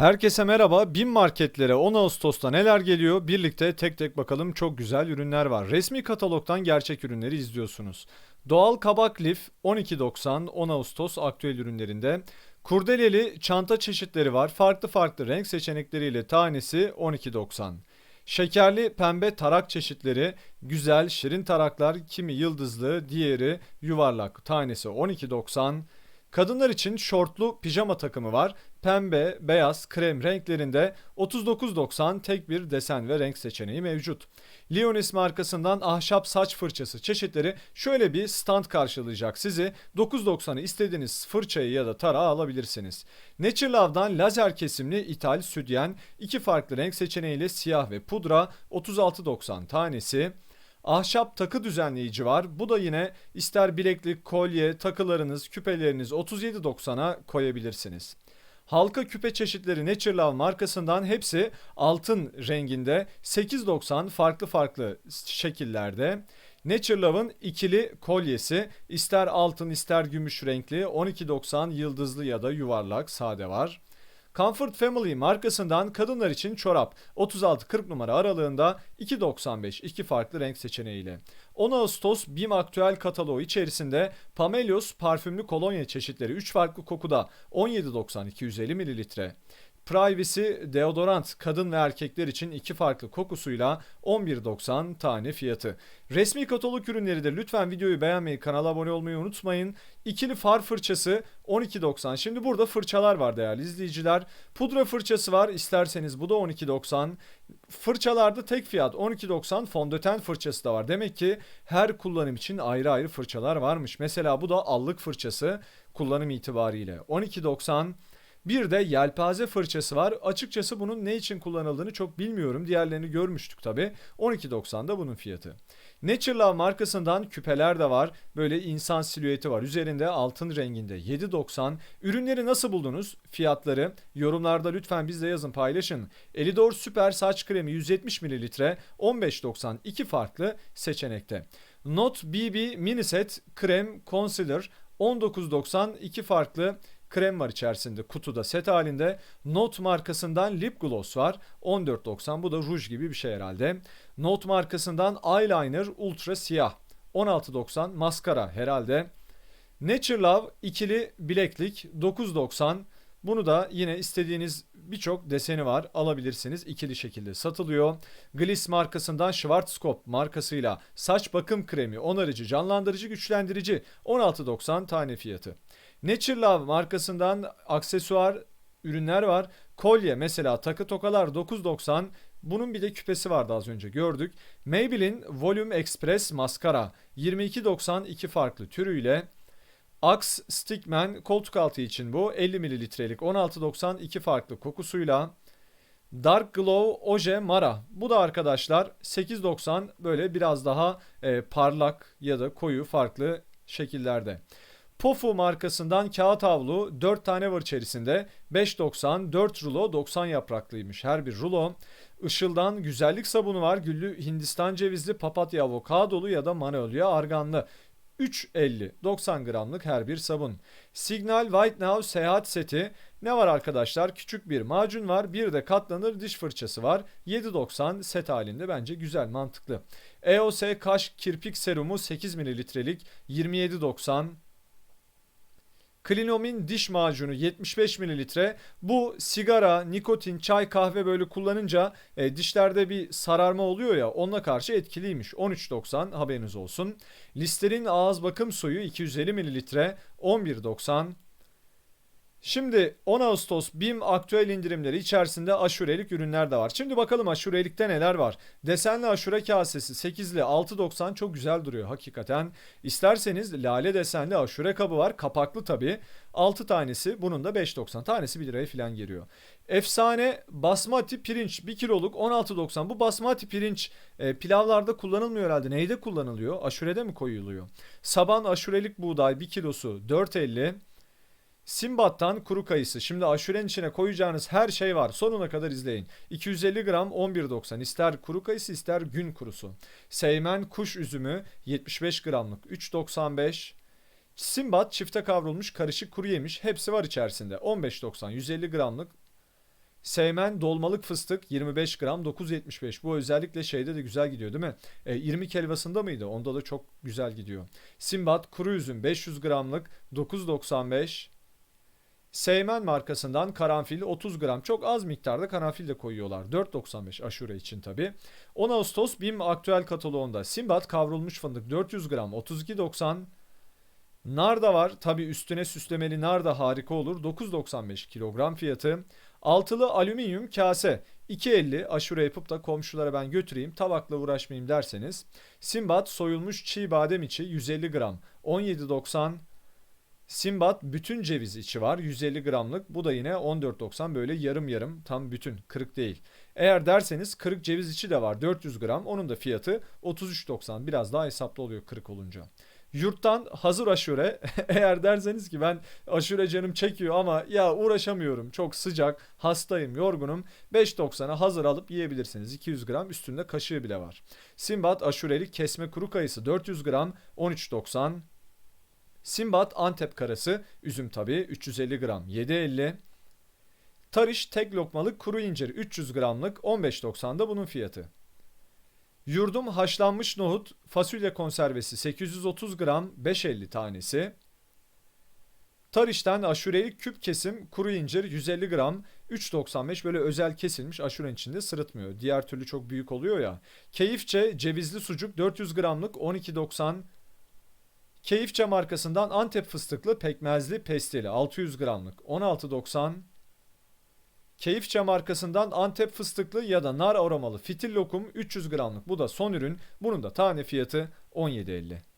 Herkese merhaba. BİM marketlere 10 Ağustos'ta neler geliyor? Birlikte tek tek bakalım. Çok güzel ürünler var. Resmi katalogdan gerçek ürünleri izliyorsunuz. Doğal kabak lif 12.90 10 Ağustos aktüel ürünlerinde. Kurdeleli çanta çeşitleri var. Farklı farklı renk seçenekleriyle tanesi 12.90. Şekerli pembe tarak çeşitleri, güzel şirin taraklar, kimi yıldızlı, diğeri yuvarlak. Tanesi 12.90. Kadınlar için şortlu pijama takımı var. Pembe, beyaz, krem renklerinde 39.90 tek bir desen ve renk seçeneği mevcut. Leonis markasından ahşap saç fırçası çeşitleri şöyle bir stand karşılayacak sizi. 9.90'ı istediğiniz fırçayı ya da tarağı alabilirsiniz. Naturelove'dan lazer kesimli ithal sütyen iki farklı renk seçeneğiyle siyah ve pudra 36.90 tanesi. Ahşap takı düzenleyici var. Bu da yine ister bileklik, kolye, takılarınız, küpeleriniz 37.90'a koyabilirsiniz. Halka küpe çeşitleri Naturelove markasından hepsi altın renginde 8.90 farklı farklı şekillerde. Naturelove'ın ikili kolyesi ister altın ister gümüş renkli 12.90 yıldızlı ya da yuvarlak sade var. Comfort Family markasından kadınlar için çorap 36-40 numara aralığında 2.95 iki farklı renk seçeneğiyle. 10 Ağustos BİM aktüel kataloğu içerisinde Pamelios parfümlü kolonya çeşitleri 3 farklı kokuda 17.90 250 mililitre. Privacy deodorant kadın ve erkekler için iki farklı kokusuyla 11.90 tane fiyatı. Resmi katalog ürünleri de lütfen videoyu beğenmeyi, kanala abone olmayı unutmayın. İkili far fırçası 12.90. Şimdi burada fırçalar var değerli izleyiciler. Pudra fırçası var. İsterseniz bu da 12.90. Fırçalarda tek fiyat 12.90. Fondöten fırçası da var. Demek ki her kullanım için ayrı ayrı fırçalar varmış. Mesela bu da allık fırçası kullanım itibariyle 12.90. Bir de yelpaze fırçası var. Açıkçası bunun ne için kullanıldığını çok bilmiyorum. Diğerlerini görmüştük tabi. 12.90'da bunun fiyatı. Naturelove markasından küpeler de var. Böyle insan silüeti var. Üzerinde altın renginde 7.90. Ürünleri nasıl buldunuz? Fiyatları yorumlarda lütfen bizle yazın paylaşın. Elidor Süper Saç Kremi 170 ml 15.90 iki farklı seçenekte. Not BB Mini Set Krem Concealer 19.90 iki farklı krem var içerisinde kutuda set halinde. Note markasından lip gloss var. 14.90 bu da ruj gibi bir şey herhalde. Note markasından eyeliner ultra siyah. 16.90 maskara herhalde. Nature Love ikili bileklik 9.90. Bunu da yine istediğiniz birçok deseni var alabilirsiniz. ikili şekilde satılıyor. Gliss markasından Schwarzkopf markasıyla saç bakım kremi onarıcı, canlandırıcı, güçlendirici 16.90 tane fiyatı. Naturelove markasından aksesuar ürünler var. Kolye mesela takı tokalar 9.90. Bunun bir de küpesi vardı az önce gördük. Maybelline Volume Express maskara 22.90 iki farklı türüyle. Axe Stickman koltuk altı için bu 50 mililitrelik 16.90 iki farklı kokusuyla. Dark Glow Oje Mara. Bu da arkadaşlar 8.90 böyle biraz daha e, parlak ya da koyu farklı şekillerde. Pofu markasından kağıt havlu 4 tane var içerisinde. 5.90 4 rulo 90 yapraklıymış her bir rulo. Işıl'dan güzellik sabunu var. Güllü Hindistan cevizli, papatya avokadolu ya da manolya arganlı. 3.50 90 gramlık her bir sabun. Signal White Now seyahat seti. Ne var arkadaşlar? Küçük bir macun var. Bir de katlanır diş fırçası var. 7.90 set halinde bence güzel mantıklı. EOS kaş kirpik serumu 8 mililitrelik 27.90 Klinomin diş macunu 75 mililitre. Bu sigara, nikotin, çay, kahve böyle kullanınca e, dişlerde bir sararma oluyor ya onunla karşı etkiliymiş. 13.90 haberiniz olsun. Listerin ağız bakım suyu 250 mililitre 11.90. Şimdi 10 Ağustos BİM aktüel indirimleri içerisinde aşurelik ürünler de var. Şimdi bakalım aşurelikte neler var. Desenli aşure kasesi 8'li 6.90 çok güzel duruyor hakikaten. İsterseniz lale desenli aşure kabı var. Kapaklı tabi. 6 tanesi bunun da 5.90 tanesi 1 liraya falan geliyor. Efsane basmati pirinç 1 kiloluk 16.90. Bu basmati pirinç e, pilavlarda kullanılmıyor herhalde. Neyde kullanılıyor? Aşurede mi koyuluyor? Saban aşurelik buğday 1 kilosu 4.50. Simbat'tan kuru kayısı. Şimdi aşurenin içine koyacağınız her şey var. Sonuna kadar izleyin. 250 gram 11.90. İster kuru kayısı ister gün kurusu. Seymen kuş üzümü 75 gramlık 3.95. Simbat çifte kavrulmuş karışık kuru yemiş. Hepsi var içerisinde. 15.90 150 gramlık Seymen dolmalık fıstık 25 gram 9.75. Bu özellikle şeyde de güzel gidiyor değil mi? E, 20 helvasında mıydı? Onda da çok güzel gidiyor. Simbat kuru üzüm 500 gramlık 9.95. Seymen markasından karanfil 30 gram. Çok az miktarda karanfil de koyuyorlar. 4.95 aşure için tabi. 10 Ağustos BİM aktüel kataloğunda Simbat kavrulmuş fındık 400 gram 32.90. Nar da var. Tabi üstüne süslemeli nar da harika olur. 9.95 kilogram fiyatı. Altılı alüminyum kase 2.50 aşure yapıp da komşulara ben götüreyim tabakla uğraşmayayım derseniz. Simbat soyulmuş çiğ badem içi 150 gram 17.90 Simbat bütün ceviz içi var 150 gramlık bu da yine 14.90 böyle yarım yarım tam bütün kırık değil. Eğer derseniz kırık ceviz içi de var 400 gram onun da fiyatı 33.90 biraz daha hesaplı oluyor kırık olunca. Yurttan hazır aşure eğer derseniz ki ben aşure canım çekiyor ama ya uğraşamıyorum çok sıcak hastayım yorgunum 5.90'a hazır alıp yiyebilirsiniz 200 gram üstünde kaşığı bile var. Simbat aşurelik kesme kuru kayısı 400 gram 13.90 Simbat Antep karası üzüm tabi 350 gram 7.50 Tarış tek lokmalık kuru incir 300 gramlık 15.90'da bunun fiyatı. Yurdum haşlanmış nohut fasulye konservesi 830 gram 5.50 tanesi. Tariş'ten aşurelik küp kesim kuru incir 150 gram 3.95 böyle özel kesilmiş aşurenin içinde sırıtmıyor. Diğer türlü çok büyük oluyor ya. Keyifçe cevizli sucuk 400 gramlık 12.90 Keyifçe markasından Antep fıstıklı pekmezli pestili 600 gramlık 16.90 Keyifçe markasından Antep fıstıklı ya da nar aromalı fitil lokum 300 gramlık bu da son ürün. Bunun da tane fiyatı 17.50.